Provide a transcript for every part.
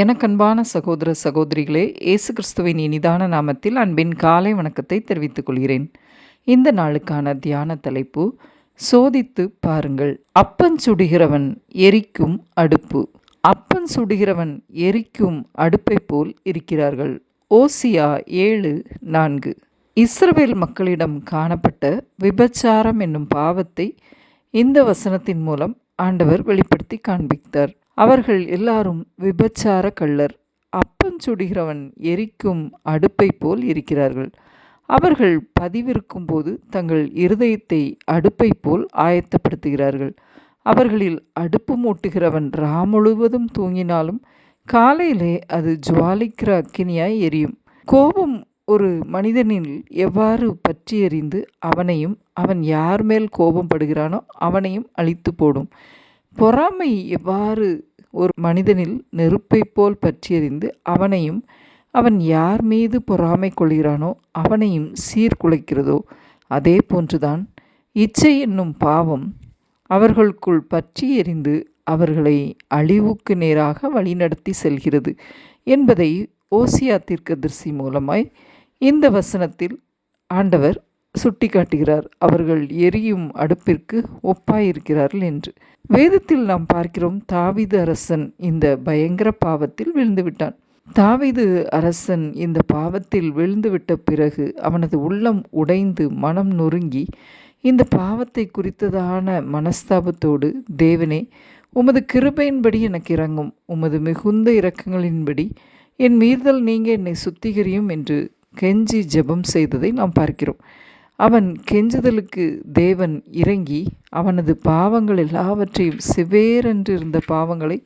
எனக்கன்பான சகோதர சகோதரிகளே இயேசு கிறிஸ்துவின் இனிதான நாமத்தில் அன்பின் காலை வணக்கத்தை தெரிவித்துக் கொள்கிறேன். இந்த நாளுக்கான தியான தலைப்பு சோதித்து பாருங்கள். அப்பன் சுடுகிறவன் எரிக்கும் அடுப்பு. அப்பன் சுடுகிறவன் எரிக்கும் அடுப்பை போல் இருக்கிறார்கள். ஓசியா ஏழு நான்கு. இஸ்ரவேல் மக்களிடம் காணப்பட்ட விபச்சாரம் என்னும் பாவத்தை இந்த வசனத்தின் மூலம் ஆண்டவர் வெளிப்படுத்தி காண்பித்தார். அவர்கள் எல்லாரும் விபச்சார கள்ளர். அப்பம் சுடுகிறவன் எரிக்கும் அடுப்பை போல் இருக்கிறார்கள். அவர்கள் பதிவிருக்கும் போது தங்கள் இருதயத்தை அடுப்பை போல் ஆயத்தப்படுத்துகிறார்கள். அவர்களில் அடுப்பு மூட்டுகிறவன் ரா முழுவதும் தூங்கினாலும் காலையிலே அது ஜுவாலிக்கிற அக்கினியாய் எரியும். கோபம் ஒரு மனிதனில் எவ்வாறு பற்றி எறிந்து அவனையும் அவன் யார் மேல் கோபம் படுகிறானோ அவனையும் அழித்து போடும். பொறாமை எவ்வாறு ஒரு மனிதனில் நெருப்பைப் போல் பற்றியறிந்து அவனையும் அவன் யார் மீது பொறாமை கொள்கிறானோ அவனையும் சீர்குலைக்கிறதோ அதே போன்றுதான் இச்சை என்னும் பாவம் அவர்களுக்குள் பற்றி எறிந்து அவர்களை அழிவுக்கு நேராக வழிநடத்தி செல்கிறது என்பதை ஓசியா தீர்க்கதரிசி மூலமாய் இந்த வசனத்தில் ஆண்டவர் சுட்டி காட்டுகிறார். அவர்கள் எரியும் அடுப்பிற்கு ஒப்பாயிருக்கிறார்கள் என்று. வேதத்தில் நாம் பார்க்கிறோம் தாவிது அரசன் இந்த பயங்கர பாவத்தில் விழுந்துவிட்டான். தாவிது அரசன் இந்த பாவத்தில் விழுந்துவிட்ட பிறகு அவனது உள்ளம் உடைந்து மனம் நொறுங்கி இந்த பாவத்தை குறித்ததான மனஸ்தாபத்தோடு தேவனே உமது கிருபையின்படி எனக்கு இறங்கும் உமது மிகுந்த இரக்கங்களின்படி என் மீறுதல் நீங்க என்னை சுத்திகரியும் என்று கெஞ்சி ஜெபம் செய்ததை நாம் பார்க்கிறோம். அவன் கெஞ்சுதலுக்கு தேவன் இறங்கி அவனது பாவங்கள் எல்லாவற்றையும் செவேரென்று இருந்த பாவங்களை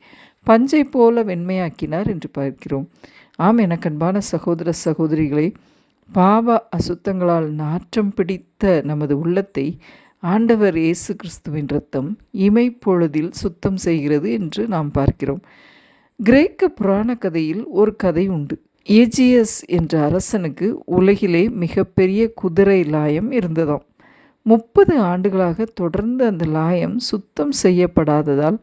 பஞ்சை போல வெண்மையாக்கினார் என்று பார்க்கிறோம். ஆம் எனக்கன்பான சகோதர சகோதரிகளை பாவ அசுத்தங்களால் நாற்றம் பிடித்த நமது உள்ளத்தை ஆண்டவர் இயேசு கிறிஸ்துவின் ரத்தம் இமைப்பொழுதில் சுத்தம் செய்கிறது என்று நாம் பார்க்கிறோம். கிரேக்க புராண கதையில் ஒரு கதை உண்டு. ஏஜியஸ் என்ற அரசனுக்கு உலகிலே மிகப்பெரிய குதிரை லாயம் இருந்ததாம். முப்பது ஆண்டுகளாக தொடர்ந்து அந்த லாயம் சுத்தம் செய்யப்படாததால்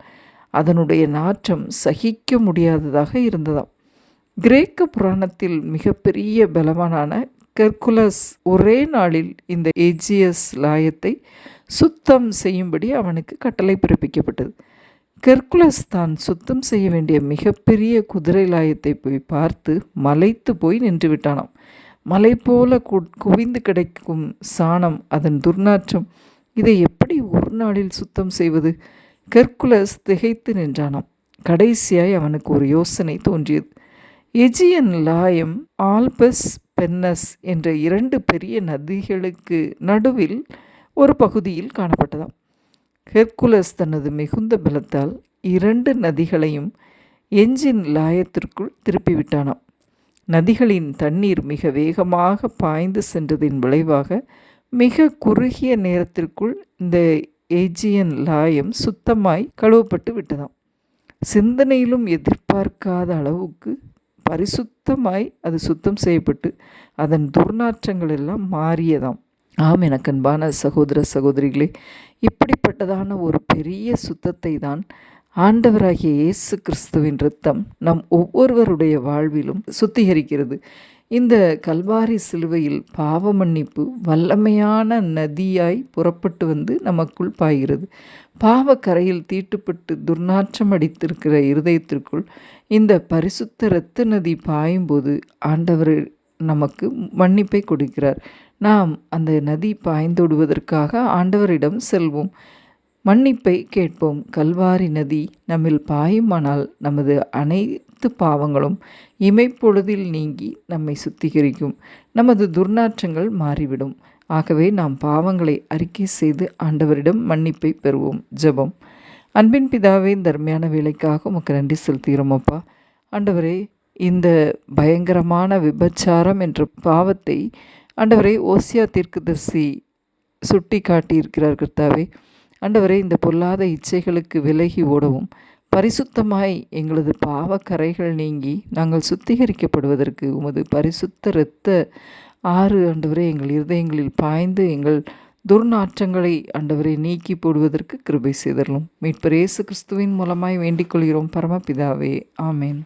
அதனுடைய நாற்றம் சகிக்க முடியாததாக இருந்ததாம். கிரேக்க புராணத்தில் மிகப்பெரிய பலவானான கெர்குலஸ் ஒரே நாளில் இந்த ஏஜியஸ் லாயத்தை சுத்தம் செய்யும்படி அவனுக்கு கட்டளை பிறப்பிக்கப்பட்டது. கெர்குலஸ் தான் சுத்தம் செய்ய வேண்டிய மிகப்பெரிய குதிரை லாயத்தை போய் பார்த்து மலைத்து போய் நின்று விட்டானாம். மலை போல குவிந்து கிடைக்கும் சாணம் அதன் துர்நாற்றம் இதை எப்படி ஒரு நாளில் சுத்தம் செய்வது? கெர்குலஸ் திகைத்து நின்றானாம். கடைசியாய் அவனுக்கு ஒரு யோசனை தோன்றியது. எஜியன் லாயம் ஆல்பஸ் பென்னஸ் என்ற இரண்டு பெரிய நதிகளுக்கு நடுவில் ஒரு பகுதியில் காணப்பட்டதாம். ஹெர்குலஸ் தனது மிகுந்த பலத்தால் இரண்டு நதிகளையும் எஞ்சின் லாயத்திற்குள் திருப்பிவிட்டானாம். நதிகளின் தண்ணீர் மிக வேகமாக பாய்ந்து சென்றதின் விளைவாக மிக குறுகிய நேரத்திற்குள் இந்த ஏஜியன் லாயம் சுத்தமாய் கழுவப்பட்டு விட்டதாம். சிந்தனையிலும் எதிர்பார்க்காத அளவுக்கு பரிசுத்தமாய் அது சுத்தம் செய்யப்பட்டு அதன் துர்நாற்றங்கள் எல்லாம் மாறியதாம். ஆம் எனக்கன்பான சகோதர சகோதரிகளே இப்படிப்பட்டதான ஒரு பெரிய சுத்தத்தை தான் ஆண்டவராகிய இயேசு கிறிஸ்துவின் ரத்தம் நம் ஒவ்வொருவருடைய வாழ்விலும் சுத்திகரிக்கிறது. இந்த கல்வாரி சிலுவையில் பாவ மன்னிப்பு வல்லமையான நதியாய் புறப்பட்டு வந்து நமக்குள் பாய்கிறது. பாவ கரையில் தீட்டுப்பட்டு துர்நாற்றம் அடித்திருக்கிற இருதயத்திற்குள் இந்த பரிசுத்த இரத்த நதி பாயும்போது ஆண்டவர் நமக்கு மன்னிப்பை கொடுக்கிறார். நாம் அந்த நதி பாய்ந்தோடுவதற்காக ஆண்டவரிடம் செல்வோம். மன்னிப்பை கேட்போம். கல்வாரி நதி நம்மில் பாயுமானால் நமது அனைத்து பாவங்களும் இமைப்பொழுதில் நீங்கி நம்மை சுத்திகரிக்கும். நமது துர்நாற்றங்கள் மாறிவிடும். ஆகவே நாம் பாவங்களை அறிக்கை செய்து ஆண்டவரிடம் மன்னிப்பை பெறுவோம். ஜெபம். அன்பின் பிதாவே தர்மையான வேலைக்காக உமக்கு நன்றி செலுத்துகிறோம் அப்பா. ஆண்டவரே இந்த பயங்கரமான விபச்சாரம் என்ற பாவத்தை ஆண்டவரை ஓசியா தீர்க்கதரிசி சுட்டி காட்டியிருக்கிறார் கர்த்தாவே. ஆண்டவரை இந்த பொல்லாத இச்சைகளுக்கு விலகி ஓடவும் பரிசுத்தமாய் எங்களது பாவக்கரைகள் நீங்கி நாங்கள் சுத்திகரிக்கப்படுவதற்கு உமது பரிசுத்த இரத்த ஆறு ஆண்டவரை எங்கள் இருதயங்களில் பாய்ந்து எங்கள் துர்நாற்றங்களை ஆண்டவரை நீக்கி போடுவதற்கு கிருபை செய்தரலும். மீட்பர் இயேசு கிறிஸ்துவின் மூலமாய் வேண்டிக் கொள்கிறோம் பரமபிதாவே. ஆமேன்.